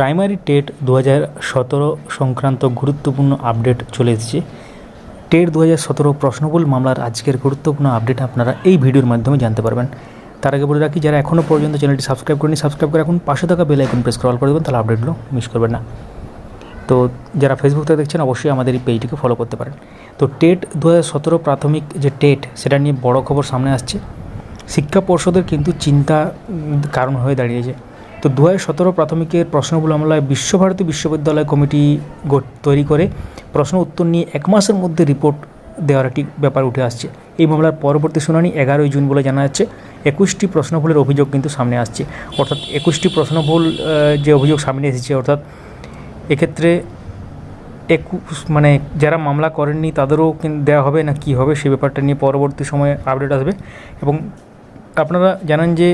Primary TET দু হাজার সতেরো সংক্রান্ত গুরুত্বপূর্ণ আপডেট চলে এসেছে। টেট দু সতেরো প্রশ্নবুল মামলার আজকের গুরুত্বপূর্ণ আপডেট আপনারা এই ভিডিওর মাধ্যমে জানতে পারবেন। তার আগে বলে রাখি, যারা এখনও পর্যন্ত চ্যানেলটি সাবস্ক্রাইব করেনি সাবস্ক্রাইব করে এখন পাশে থাকা বেল আইকন প্রেস করে করে দেবেন, তাহলে আপডেটগুলো মিস করবেন না। তো যারা ফেসবুক থেকে দেখছেন, অবশ্যই আমাদের এই পেজটিকে ফলো করতে পারেন। তো টেট দু হাজার সতেরো প্রাথমিক যে টেট, সেটা নিয়ে বড় খবর সামনে আসছে। শিক্ষা পর্ষদের কিন্তু চিন্তা কারণ হয়ে দাঁড়িয়েছে। তো দু সতেরো প্রাথমিকের প্রশ্নগুলো আমলায় বিশ্বভারতী বিশ্ববিদ্যালয় কমিটি তৈরি করে প্রশ্ন উত্তর নিয়ে এক মাসের মধ্যে রিপোর্ট দেওয়ার একটি ব্যাপার উঠে আসছে। এই মামলার পরবর্তী শুনানি এগারোই জুন বলে জানা যাচ্ছে। একুশটি প্রশ্নভুলের অভিযোগ কিন্তু সামনে আসছে। অর্থাৎ একুশটি প্রশ্নভুল যে অভিযোগ সামনে এসেছে, অর্থাৎ এক্ষেত্রে একুশ মানে যারা মামলা করেননি তাদেরও দেওয়া হবে না কি হবে সে ব্যাপারটা নিয়ে পরবর্তী সময়ে আপডেট আসবে। এবং আপনারা জানেন যে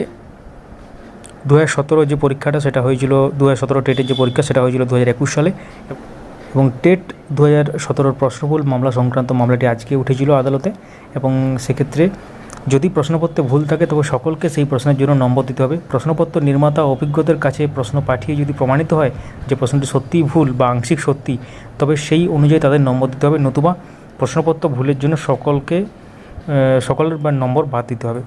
দু হাজার সতেরো যে পরীক্ষাটা, সেটা হয়েছিল দু হাজার সতেরো টেটের যে পরীক্ষা, সেটা হয়েছিল দু হাজার একুশ সালে। এবং টেট দু হাজার সতেরোর প্রশ্নভুল মামলা সংক্রান্ত মামলাটি আজকে উঠেছিল আদালতে। এবং সেক্ষেত্রে যদি প্রশ্নপত্রে ভুল থাকে, তবে সকলকে সেই প্রশ্নের জন্য নম্বর দিতে হবে। প্রশ্নপত্র নির্মাতা অভিজ্ঞদের কাছে প্রশ্ন পাঠিয়ে যদি প্রমাণিত হয় যে প্রশ্নটি সত্যিই ভুল বা আংশিক সত্যি, তবে সেই অনুযায়ী তাদের নম্বর দিতে হবে। নতুবা প্রশ্নপত্র ভুলের জন্য সকলকে বা নম্বর বাদ দিতে হবে।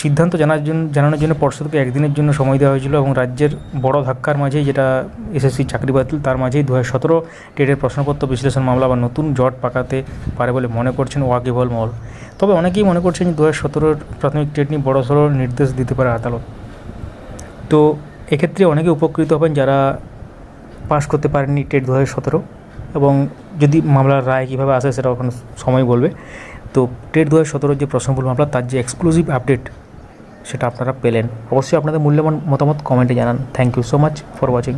সিদ্ধান্ত জানার জন্য, জানানোর জন্য পর্ষদকে একদিনের জন্য সময় দেওয়া হয়েছিল এবং রাজ্যের বড় ধাক্কার মাঝেই যেটা এসএসসি চাকরি বাতিল, তার মাঝেই দু হাজার সতেরো টেটের প্রশ্নপত্র বিশ্লেষণ মামলা বা নতুন জট পাকাতে পারে বলে মনে করছেন ওয়াকিবল মল তবে অনেকেই মনে করছেন যে দু হাজার সতেরোর প্রাথমিক টেট নিয়ে বড় সড়ো নির্দেশ দিতে পারে আদালত। তো এক্ষেত্রে অনেকে উপকৃত হবেন যারা পাশ করতে পারেননি টেট দু হাজার সতেরো এবং যদি মামলার রায় কীভাবে আসে সেটা এখন সময় বলবে। তো টেট দু হাজার যে প্রশ্নগুলো মামলা তার যে এক্সক্লুসিভ আপডেট সেটা আপনারা পেলেন। অবশ্যই আপনাদের মূল্যবান মতামত কমেন্টে জানান। Thank you so much for watching